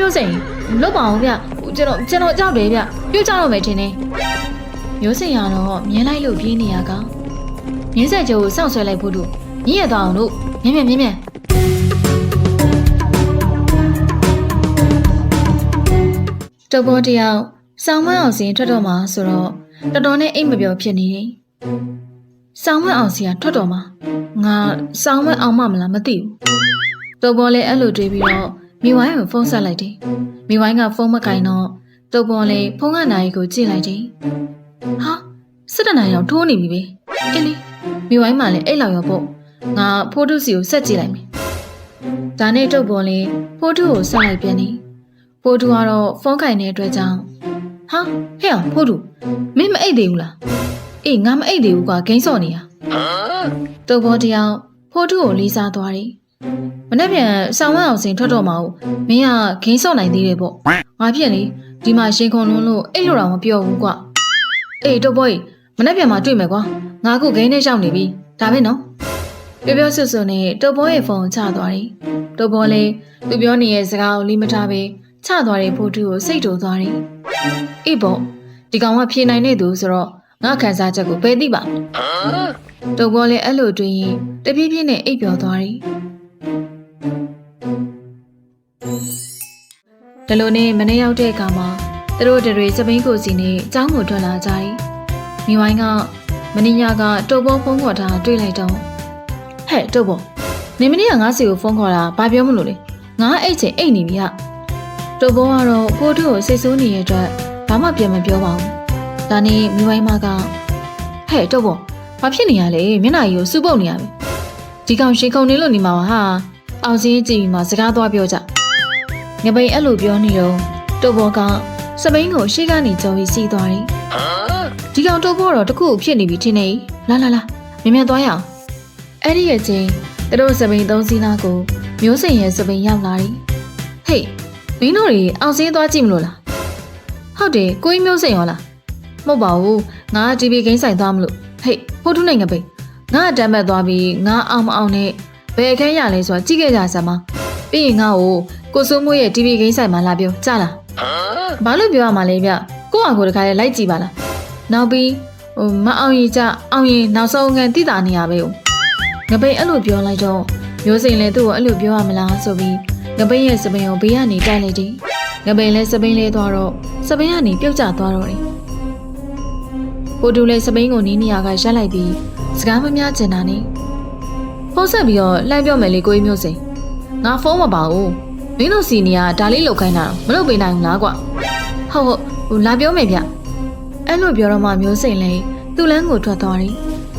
မျိုးစိန်လွတ်ပါအောင်ဗျကျွန်တော်ကျွန်တော်ကြောက်တယ်ဗျပြုတ်ကြတော့မယ်ထင်တယ်မျိုးစိန်ကတော့မြင်းလိုက်လို့ပြေးနေရကမြင်းဆက်ကျိုးကိုစောင့်ဆွဲလိုက်ဖို့တို့ညည့်ရတော့အောင်တို့မြင်းမြင်းမြင်းမြင်းတဘောတယောက်ဆောင်းမအောင်စင်ထွက်တော့မှာဆိုတော့တော်တော်နဲ့အိတ်မပြောဖြစ်နေတယ်ဆောင်းမအောင်စီကထွက်တော့မှာငါဆောင်းမအောင်မမလားမသိဘူးတော်ဘောလည်းအဲ့လိုတွေးပြီးတော့ မိဝိုင်းကိုဖုန်းဆက်လိုက်တယ်မိဝိုင်းကဖုန်းမကင်တော့တော်ဘောလည်းဖုန်းကနိုင်ကိုကြည့်လိုက်တယ်ဟာစစ်တနိုင်အောင်ထိုးနေပြီပဲအင်းလေမိဝိုင်းမှလည်းအဲ့လောက်ရောပေါ့ငါဖိုးတုစီကိုဆက်ကြည့်လိုက်မယ်ဒါနဲ့တော်ဘောလည်းဖိုးတုကိုဆက်လိုက်ပြန်နေဖိုးတုကတော့ဖုန်းကင်တဲ့အတွက်ကြောင့်ဟာဟဲ့အောင်ဖိုးတုမင်းမအိတ်သေးဘူးလားအေးငါမအိတ်သေးဘူးကွာဂိမ်းစော့နေရတော်ဘောတယောက်ဖိုးတုကိုလေးစားသွားတယ် မနေ့ပြန်ဆောင်းဝမ်းအောင်စင်ထွက်တော့မှာ ਉਹ မင်းကဂိမ်းစော့နိုင်သေးတယ်ပေါ့ငါဖြစ်လေဒီမှာရှင်ခုံလုံးလို့အိတ်လို့တော့မပြောဘူးကွာအေးတော်ဘောကြီးမနေ့ပြန်မှာတွေ့မယ်ကွာငါအခုဂိမ်းနဲ့ရောက်နေပြီဒါပဲနော်ပြောပြောဆွဆွနဲ့တော်ဘောရဲ့ဖုန်းကိုချသွားတယ်တော်ဘောလည်းသူပြောနေတဲ့စကားကိုလိမထားပဲချသွားတဲ့ဖိုးတုကိုစိတ်တူသွားတယ်အေးပေါ့ဒီကောင်ကဖြေနိုင်တဲ့သူဆိုတော့ငါခံစားချက်ကိုဘယ်သိပါတော်ဘောလည်းအဲ့လိုတွေ့ရင်တပြေးပြေးနဲ့အိပ်ပျော်သွားတယ် ဒီလိုနဲ့မနေ့ရောက်တဲ့အခါမှာသူတို့တွေစပိန်ကိုစီနဲ့ចောင်းကိုထွက်လာကြတယ်မိဝိုင်းကမင်းညာကတုတ်ဘောဖုန်းခေါ်တာတွေ့လိုက်တော့ဟဲ့တုတ်ဘောနေမနေ့ကငါစီကိုဖုန်းခေါ်တာဘာပြောမလို့လဲငါအဲ့ချိန်အိတ်နေပြီဟာတုတ်ဘောကတော့ကိုတို့ကိုစိတ်ဆိုးနေတဲ့အတွက်ဘာမှပြန်မပြောပါဘူးဒါနဲ့မိဝိုင်းမကဟဲ့တုတ်ဘောဘာဖြစ်နေရလဲမျက်နှာကြီးကိုစူပုတ်နေရပြီ ဒီကောင်ရှေခုံနေလို့နေမှာပါဟာအောင်စင်းကြည့်ပြီးမှစကားသွားပြောကြငပိန်အဲ့လိုပြောနေတော့တုတ်ဘောကစပိန်ကိုရှေ့ကနေကြော်ပြီးစီးသွားတယ်ဒီကောင်တုတ်ဘောတော့တခုခုဖြစ်နေပြီထင်နေလာလာလာမြင်မြန်သွားရအောင်အဲ့ဒီရဲ့ချင်းသူတို့စပိန်သုံးစီးနာကိုမျိုးစိန်ရဲ့စပိန်ရောက်လာတယ်ဟေးမင်းတို့တွေအောင်စင်းသွားကြည့်မလို့လားဟုတ်တယ်ကိုကြီးမျိုးစိန်ရောလားမဟုတ်ပါဘူးငါ TV ဂိမ်းဆိုင်သွားမလို့ဟေးဖိုးထုနိုင်ငပိန် ငါအတမ်းမဲ့သွားပြီးငါအောင်မအောင်နဲ့ဘယ်အခန်းရလဲဆိုတာကြည့်ခဲ့ကြစမ်းမပြီးရင်ငါ့ကိုကိုစိုးမိုးရဲ့ TV ဂိမ်းဆိုင်မှာလာပြောကြားလားဘာလို့ပြောရမှာလဲဗျကိုယ့်အကိုတခါလေးလိုက်ကြည့်ပါလားနောက်ပြီးဟိုမအောင်ရင်ကြအောင်ရင်နောက်ဆုံးကန်တိတာနေရပဲဦးငပိန်အဲ့လိုပြောလိုက်တော့မျိုးစိန်လည်းသူ့ကိုအဲ့လိုပြောရမလားဆိုပြီးငပိန်ရဲ့စပင်ကိုဘေးကနေတိုက်လိုက်တယ်ငပိန်လည်းစပင်လေးသွားတော့စပင်ကနေပြုတ်ကျသွားတော့တယ်ကိုတူလည်းစပင်ကိုနီးနေရကရက်လိုက်ပြီး စကားမများချင်တာနဲ့ဖုန်းဆက်ပြီးတော့လှမ်းပြောမယ်လေကိုကြီးမျိုးစိန်ငါဖုန်းမပါဘူးမင်းတို့စီနီကဒါလေးလောက်ခိုင်းတာတော့မလုပ်ပေးနိုင်ဘူးလားကွာဟုတ်ဟုတ်ဟိုလာပြောမယ်ဗျအဲ့လိုပြောတော့မှမျိုးစိန်လည်းသူ့လမ်းကိုထွက်သွားတယ်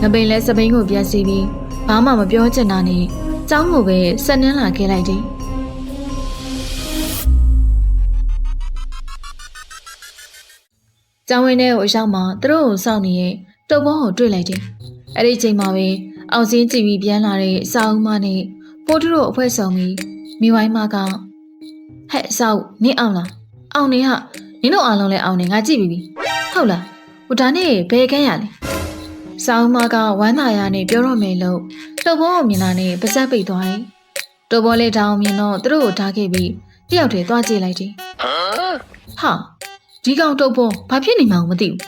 ငပိန်လည်းစပိန်ကိုပြန်စီပြီးဘာမှမပြောချင်တာနဲ့ចောင်းကိုပဲဆက်နှင်းလာခဲ့လိုက်တယ်ကျောင်းဝင်းထဲကိုအရောက်မှာသူတို့ကိုစောင့်နေတဲ့တုပ်ဘောကိုတွေ့လိုက်တယ်။ အဲ့ဒီချိန်မှာပဲအောင်စင်းကြည့်ပြီးပြန်လာတဲ့စာအုပ်မနဲ့ပိုးတူတို့အဖွဲဆောင်ပြီးမိဝိုင်းမကဟဲ့စာအုပ်နင်းအောင်လားအောင်နေဟာနင်းတို့အားလုံးလည်းအောင်နေငါကြည့်ပြီးပြီဟုတ်လားဟိုဒါနဲ့ဘယ်ခန်းရလဲစာအုပ်မကဝမ်းသာရနဲ့ပြောတော့မယ်လို့တုပ်ဘောကိုမြင်လာနဲ့ပါဇက်ပိတ်သွားတယ်တုပ်ဘောလေးတောင်းမြင်တော့သူတို့ကိုထားခဲ့ပြီးတယောက်တည်းသွားကြည့်လိုက်တယ်ဟာဒီကောင်တုပ်ဘောဘာဖြစ်နေမှန်းမသိဘူး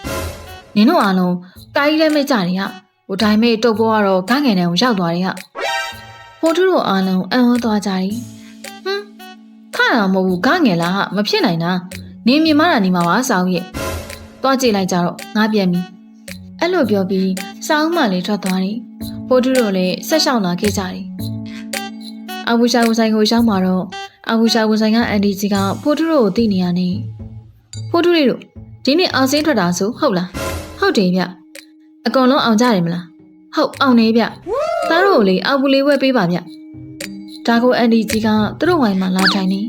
နင်တို့အားလုံးတာကြီးလည်းမကြတယ် ဟာဟိုတိုင်းမဲ့တုပ်ဘောကတော့ဂငယ်တန်းကိုရောက်သွားတယ်ဟာဖိုးထူးတို့အားလုံးအံ့ဩသွားကြတယ်ဟမ်ခါတာမဟုတ်ဘူးဂငယ်လားဟာမဖြစ်နိုင်တာနင်မြင်မတာနေမှာပါစောင်းရဲ့သွားကြည့်လိုက်ကြတော့ငါပြန်ပြီအဲ့လိုပြောပြီးစောင်းမလေးထွက်သွားတယ်ဖိုးထူးတို့လည်းဆက်ရှောင်လာခဲ့ကြတယ်အဘူရှာဝန်ဆိုင်ကိုရှောင်းมาတော့အဘူရှာဝန်ဆိုင်ကအန်ဒီကြီးကဖိုးထူးတို့ကိုသိနေရနေဖိုးထူးလေးတို့ဒီနေ့အောင်စင်းထွက်တာဆိုဟုတ်လားဟုတ်တယ်ဗျ အကောင်လုံးအောင်ကြတယ်မလားဟုတ်အောင်နေဗျသားတို့ကိုလေအောက်ဘူးလေးဝဲပေးပါဗျဒါကိုအန်ဒီကြီးကသူတို့ဝိုင်းမှာလာထိုင်နေ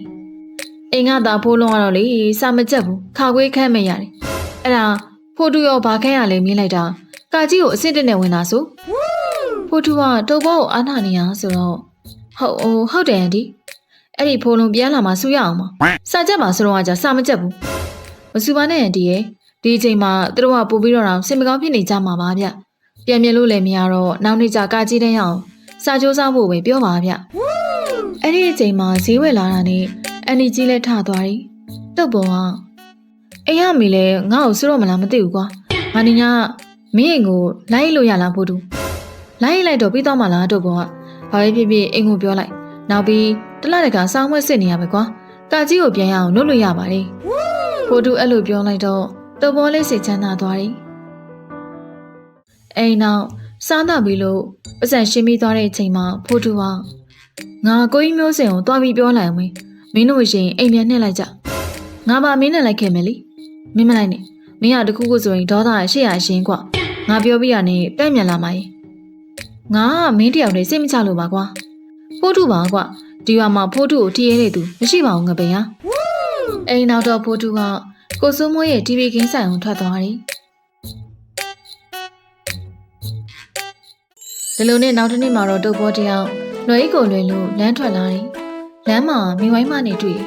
အိမ်ကသာဖိုးလုံးကတော့လေစာမကြက်ဘူးခါခွေးခန့်မရတယ်အဲ့ဒါဖိုးတူရောဘာခန့်ရလဲမြင်လိုက်တာကာကြီးကိုအစ်စ်တက်နဲ့ဝင်တာဆိုဖိုးတူကတုပ်ဘောကိုအားနာနေရဆိုတော့ဟုတ်အိုးဟုတ်တယ်အန်ဒီအဲ့ဒီဖိုးလုံးပြန်လာမှစူရအောင်မစာကြက်ပါဆိုတော့ကကြာစာမကြက်ဘူးမစူပါနဲ့အန်ဒီရဲ့ ဒီအချိန်မှာသူတို့ကပို့ပြီးတော့တော့စင်မကောင်းဖြစ်နေကြမှာပါဗျပြန်မြင်လို့လည်းမရတော့နောက်နေ့ကျကာကြီးတဲ့ရအောင်စာကြိုးစားဖို့ပဲပြောပါဗျအဲ့ဒီအချိန်မှာဈေးဝယ်လာတာနဲ့အန်နီကြီးလည်းထသွားတယ်တုတ်ပေါ်ကအိမ်ရမေလဲငါ့ကိုစတော့မလားမသိဘူးကွာငါနေညာမင်းအိမ်ကိုလိုက်လို့ရလားဖို့တူလိုက်လိုက်တော့ပြီးတော့မလားတုတ်ပေါ်ကဘာပဲဖြစ်ဖြစ်အိမ်ကိုပြောလိုက်နောက်ပြီးတလတကစောင်းမွဲစစ်နေရမယ်ကွာကာကြီးကိုပြန်ရအောင်လုပ်လို့ရပါတယ်ဖို့တူအဲ့လိုပြောလိုက်တော့ တုံမောလေးစိတ်ချမ်းသာသွားတယ်။အိမ်နောက်စားတော့ပြီးလို့ပတ်စံရှင်းပြီးသွားတဲ့အချိန်မှာဖိုးထူအောင်ငါကိုကြီးမျိုးစင်ကိုသွားပြီးပြောလိုက်အောင်မင်းတို့ရင်အိမ်ပြန်နှက်လိုက်ကြ။ငါပါမင်းနဲ့လိုက်ခဲ့မယ်လေ။မင်းမလိုက်နဲ့။မင်းကတခုခုဆိုရင်ဒေါသရှေ့ရရှင်ကွ။ငါပြောပြရနဲ့ပြန့်မြန်လာမှာရင်။ငါကမင်းတယောက်နဲ့စိတ်မချလို့ပါကွာ။ဖိုးထူပါကွ။ဒီရွာမှာဖိုးထုကိုထည့်ရတဲ့သူမရှိပါဘူးငပင်ဟာအိမ်နောက်တော့ဖိုးထုက ကိုစိုးမိုးရဲ့ TV ကင်းဆိုင်အောင်ထွက်သွားတယ်ဒီလိုနဲ့နောက်တစ်နေ့မှာတော့တုပ်ပေါ်တယောက်လွယ်အိတ်ကိုလွယ်လို့လမ်းထွက်လာတယ်လမ်းမှာမိဝိုင်းမနေတွေ့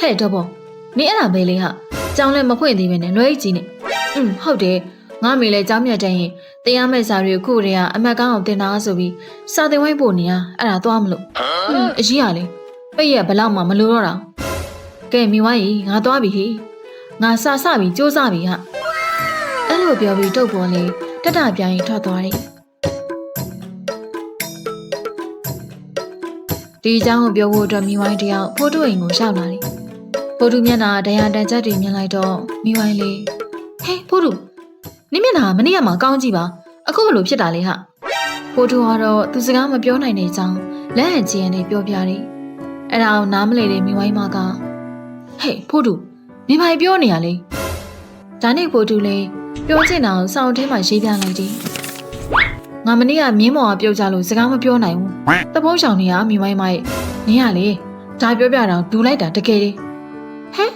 ဟဲ့တော့ပေါ်မင်းအဲ့ဒါပဲလေဟာကြောင်းလည်းမဖွင့်သေးပဲနဲ့လွယ်အိတ်ကြီးနဲ့อืมဟုတ်တယ်ငါမေလည်းကြောင်းမြတ်တဲ့ရင်တရားမဲ့စာတွေခုတည်းကအမတ်ကောင်းအောင်တင်တာဆိုပြီးစာသင်ဝိုင်းပို့နေရအဲ့ဒါသွားမလို့ဟင်းအကြီးရလေပိတ်ရဘလောက်မှမလိုတော့တာကဲမိဝိုင်းကြီးငါသွားပြီဟေ့ ငါစာစပြီးစူးစမ်းပြီဟာအဲ့လိုပြောပြီးတုတ်ပေါ်လေတက်တာပြိုင်ထွက်သွားတယ်ဒီအကြောင်းကိုပြောဖို့အတွက်မိဝိုင်းတယောက်ဖိုးတိုအိမ်ကိုရှောက်လာတယ်ဖိုးတိုမျက်နှာဒဏ်ရာတန်ချက်တွေမြင်လိုက်တော့မိဝိုင်းလေးဟေးဖိုးတိုနင်းမျက်နှာမနေ့ကမှကောင်းကြည့်ပါအခုဘလို့ဖြစ်တာလဲဟာဖိုးတူကတော့သူစကားမပြောနိုင်တဲ့အကြောင်းလက်ဟန်ချီရန်နဲ့ပြောပြတယ်အဲ့ဒါအောင်နားမလည်တဲ့မိဝိုင်းမကဟေးဖိုးတူ မိမိုင်ပြောနေရလေဒါနဲ့ဖိုးတူလည်းပြောချင်တာကိုစောင်းထဲမှာရေးပြလိုက်တယ်ငါမနေ့ကမြင်းမော်ကပြုတ်ကြလို့စကားမပြောနိုင်ဘူးတပုံးရှောင်နေရမိဝိုင်းမရဲ့နင်းရလေဒါပြောပြတော့ဒူလိုက်တာတကယ်လေဟဲ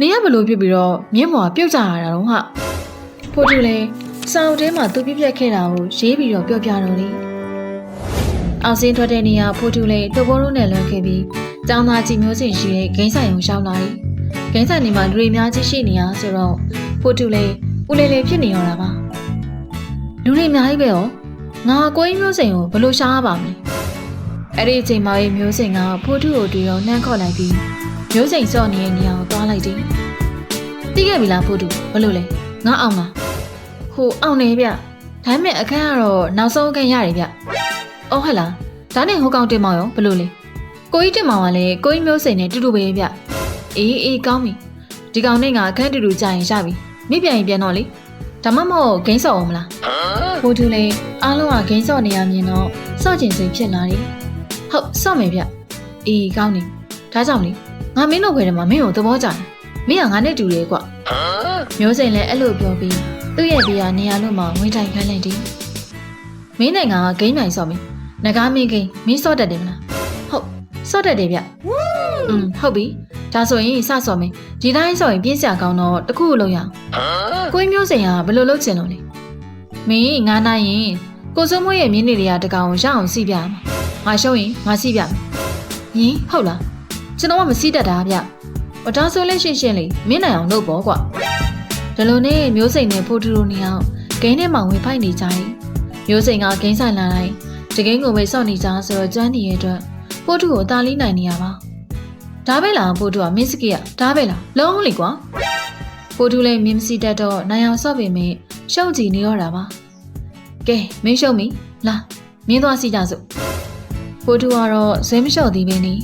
နင်းကဘလို့ဖြစ်ပြီးတော့မြင်းမော်ကပြုတ်ကြရတာတော့ဟာဖိုတူလည်းစောင်းထဲမှာသူပြပြက်ခဲ့တာကိုရေးပြီးတော့ပြောပြတော့လေအောင်စင်းထွက်တဲ့နေရာဖိုတူလည်းတိုဘောရိုးနဲ့လွန်ခဲ့ပြီးကျောင်းသားကြီးမျိုးစင်ရှိတဲ့ဂိမ်းဆိုင်ကိုရှောက်လာတယ် ဂိမ်းဆိုင်နေမှာလူတွေအများကြီးရှိနေရဆိုတော့ဖိုတူလည်းဦးလေးလေးဖြစ်နေရောတာပါလူတွေအများကြီးပဲရောငါကိုင်းမျိုးစင်ကိုဘယ်လို့ရှားရပါမလဲအဲ့ဒီအချိန်မှာမျိုးစင်ကဖိုတူကိုတွေ့တော့နှမ်းခေါ်လိုက်ပြီးမျိုးစင်စော့နေတဲ့နေရာကိုသွားလိုက်တယ်သိခဲ့ပြီလားဖိုတူဘယ်လို့လဲငါအောင်လားဟိုအောင်နေဗျဒါပေမဲ့အခန်းကတော့နောက်ဆုံးအခန်းရတယ်ဗျအော်ဟဲ့လားဒါနဲ့ဟိုကောင်တင်မောင်ရောဘယ်လိုလဲကိုကြီးတင်မောင်ကလည်းကိုကြီးမျိုးစိန်နဲ့တူတူပဲဗျ အေးအေးကောင်းပြီဒီကောင်နဲ့ငါအခန်းတူတူကြာရင်ရပြီမိပြန်ရင်ပြန်တော့လေဒါမှမဟုတ်ဂိမ်းဆော့အောင်မလားဘိုးသူလည်းအားလုံးကဂိမ်းဆော့နေရမြင်တော့စော့ကျင်စိတ်ဖြစ်လာတယ်ဟုတ်ဆော့မယ်ဗျအေးကောင်းနေဒါကြောင့်လေငါမင်းတို့ခွဲတယ်မှာမင်းကိုသဘောကျတယ်မင်းကငါနဲ့တူတယ်ကွမျိုးစိန်လည်းအဲ့လိုပြောပြီးသူ့ရဲ့ဘေးကနေရာလို့မှဝင်တိုင်ခိုင်းလိုက်တယ်။မင်းနိုင်ငံကဂိမ်းနိုင်ဆော့မင်း။နဂါမင်းဂိမ်းမင်းဆော့တတ်တယ်မလား။ဟုတ်ဆော့တတ်တယ်ဗျ။ อืมဟုတ်ပြီ။ဒါဆိုရင်စဆော့မင်းဒီတိုင်းဆော့ရင်ပြင်းစရာကောင်းတော့တခုလုံးရအောင်။ကိုင်းမျိုးစင်ကဘယ်လိုလုပ်ချင်လို့လဲ။မင်းငါနိုင်ရင်ကိုစိုးမွေးရဲ့မြင်းနေတွေကတကောင်ရအောင်စီးပြရမှာ။ငါရှုံးရင်ငါစီးပြမယ်။ယင်ဟုတ်လား။ကျွန်တော်ကမစီးတတ်တာဗျ။ဟောဒါဆိုလဲရှင်းရှင်းလေးမင်းနိုင်အောင်လုပ်ပေါ့ကွာ။ဒီလိုနဲ့မျိုးစိန်နဲ့ဖိုးထူတို့နှစ်ယောက်ဂိမ်းထဲမှာဝင်ဖိုက်နေကြတယ်။မျိုးစိန်ကဂိမ်းဆိုင်လာတိုင်းတကင်းကိုပဲစောင့်နေကြဆိုတော့ကျွမ်းနေတဲ့အတွက်ဖိုးထူကိုတာလီနိုင်နေရပါ။ ဒါပဲလားဖိုးထူကမင်းစကီကဒါပဲလားလုံးလေကွာ။ဖိုးထူလည်းမင်းမစီတတ်တော့နိုင်အောင်ဆော့ပေမဲ့ရှုံကြည့်နေတော့တာပါ။ကဲမင်းရှုံပြီလာမင်းသွားစီကြစို့။ဖိုးထူကတော့ဇဲမလျှော့သေးပဲနေ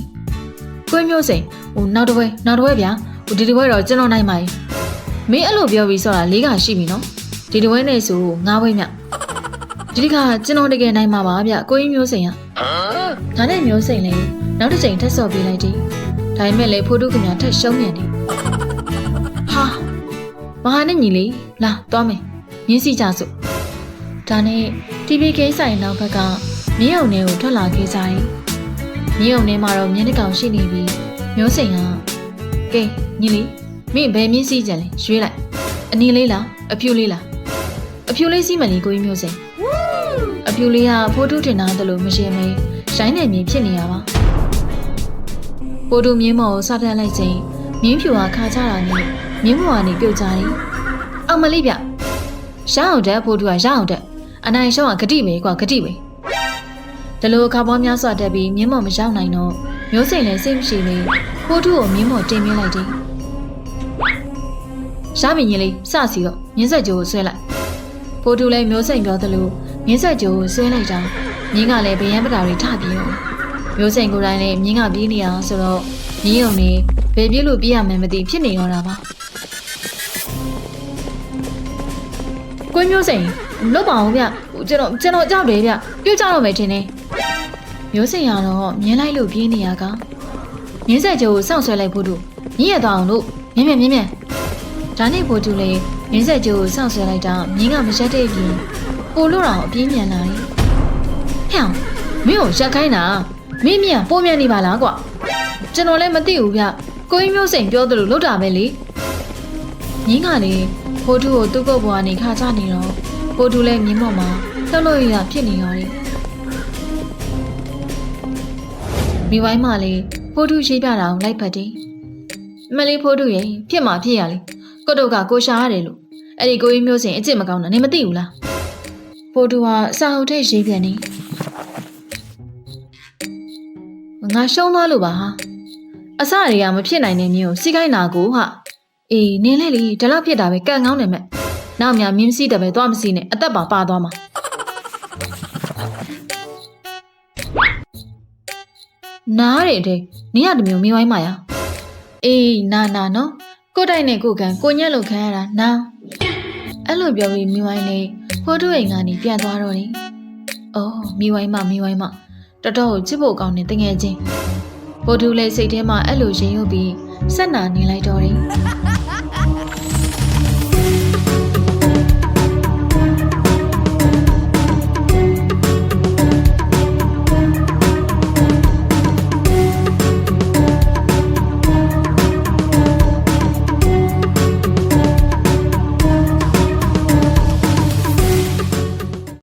။ကိုမျိုးစိန်ဟိုနောက်တစ်ပွဲနောက်တစ်ပွဲဗျာ။ဟိုဒီတစ်ပွဲတော့ကျွန်တော်နိုင်ပါရဲ့။မင်းအဲ့လိုပြောပြီးဆိုတာလေးကရှိပြီနော်ဒီတဝဲနဲ့ဆိုငါးဘွဲမြဒီတစ်ခါကျွန်တော်တကယ်နိုင်မှာပါဗျကိုကြီးမျိုးစိန်ကဒါနဲ့မျိုးစိန်လည်းနောက်တစ်ချိန်ထပ်ဆော့ပေးလိုက်တယ် ဒါပေမဲ့လည်းဖိုးတုခင်ဗျာထပ်ရှုံးမြန်တယ်ဟာမဟာနဲ့ညီလေးလာသွားမယ်မြင်းစီကြစို့ဒါနဲ့ TV ကိန်းဆိုင်နောက်ဘက်ကမြင်းုံထဲကိုထွက်လာခဲ့ကြတယ်မြင်းုံထဲမှာတော့မြင်းတစ်ကောင်ရှိနေပြီမျိုးစိန်ကကဲညီလေးမင်းဘယ်မြင့်စီးကြလဲရွေးလိုက်အနီလေးလားအဖြူလေးလားအဖြူလေးစီးမလေးကိုကြီးမျိုးစိန်အဖြူလေးကဖိုးတုတင်တာတလို့မရှင်းမေးရိုင်းနေမြင်ဖြစ်နေရပါ ဖိုးတုမြင်းမော်ကိုစပြလိုက်ချိန်မြင်းဖြူကခါကြတာနဲ့မြင်းမော်ကနေပြုတ်ကြတယ်အောင်မလေးဗျရအောင်တဲ့ဖိုးတုကရအောင်တဲ့အနိုင်ရှောင်းကဂတိပဲကွာဂတိပဲဒလိုခါပွားများစွာတက်ပြီးမြင်းမော်မရောက်နိုင်တော့မျိုးစိန်လည်းစိတ်မရှိလေဖိုးထုကိုမြင်းမော်တင်ပြလိုက်တယ်ရှားပင်ကြီးလေးစစီတော့မြင်းဆက်ကြိုးကိုဆွဲလိုက်ဖိုးထုလည်းမျိုးစိန်ပြောသလိုမြင်းဆက်ကြိုးကိုဆွဲလိုက်တာမြင်းကလည်းဗယံပတာတွေထပြေတော့ မျိုးစိန်ကိုယ်တိုင်လည်းမြင်းကပြေးနေအောင်ဆိုတော့မြင်းယုံနေဘယ်ပြေးလို့ပြေးရမှန်းမသိဖြစ်နေရောတာပါကိုမျိုးစိန်လွတ်ပါအောင်ဗျကျွန်တော်ကျွန်တော်ကြောက်တယ်ဗျပြုတ်ကြတော့မယ်ထင်တယ်မျိုးစိန်ကတော့မြင်းလိုက်လို့ပြေးနေရကမြင်းဆက်ကြိုးကိုစောင့်ဆွဲလိုက်ဖို့တို့မြင်းရသွားအောင်လို့မြင်းမြင်းမြင်းမြင်းဒါနဲ့ဖို့တူလေမြင်းဆက်ကြိုးကိုစောင့်ဆွဲလိုက်တာမြင်းကမရက်တဲ့ပြင်ပိုလို့တော့အပြေးမြန်လာတယ်ဟဲ့မင်းကိုရက်ခိုင်းတာ မင်းမြန်ပိုးမြန်နေပါလားကွာကျွန်တော်လည်းမသိဘူးဗျကိုကြီးမျိုးစိန်ပြောသလိုလုပ်တာပဲလေမြင်းကလေဖိုးတူကိုသူ့ကုတ်ပေါ်ကနေခါချနေတော့ဖိုးတူလည်းမြင်းပေါ်မှာလှုပ်လို့ရတာဖြစ်နေရောတယ်မိဝိုင်းမှလေဖိုးတူရှိပြတာကိုလိုက်ဖတ်တယ်မလေးဖိုးတူရဲ့ဖြစ်မှာဖြစ်ရလေကိုတို့ကကိုရှာရတယ်လို့အဲ့ဒီကိုကြီးမျိုးစိန်အစ်စ်မကောင်းတာနေမသိဘူးလားဖိုးတူကစာအုပ်ထိတ်ရေးပြန်နေ ငါရှုံးသွားလို့ပါဟာအစတွေကမဖြစ်နိုင်တဲ့မျိုးစီကိုင်းနာကိုဟာအေးနင်းလေလေဒီလောက်ဖြစ်တာပဲကန့်ကောင်းနေမဲ့နောက်မြမင်းစီးတယ်ပဲသွားမစီးနဲ့အသက်ပါပါသွားမှာနားရတဲ့နင်းရတမျိုးမင်းဝိုင်းမာရအေးနာနာနော်ကိုတိုက်နဲ့ကိုကန်ကိုညက်လို့ခံရတာနာအဲ့လိုပြောပြီးမိဝိုင်းလေးဖိုးထုအိမ်ကနေပြန်သွားတော့တယ်။အော်မိဝိုင်းမမိဝိုင်းမ တော်တော်ကိုချစ်ဖို့ကောင်းတဲ့တငယ်ချင်းဖိုးထုလည်းစိတ်ထဲမှာအဲ့လိုရင်ရွတ်ပြီးဆက်နာနေလိုက်တော့တယ်။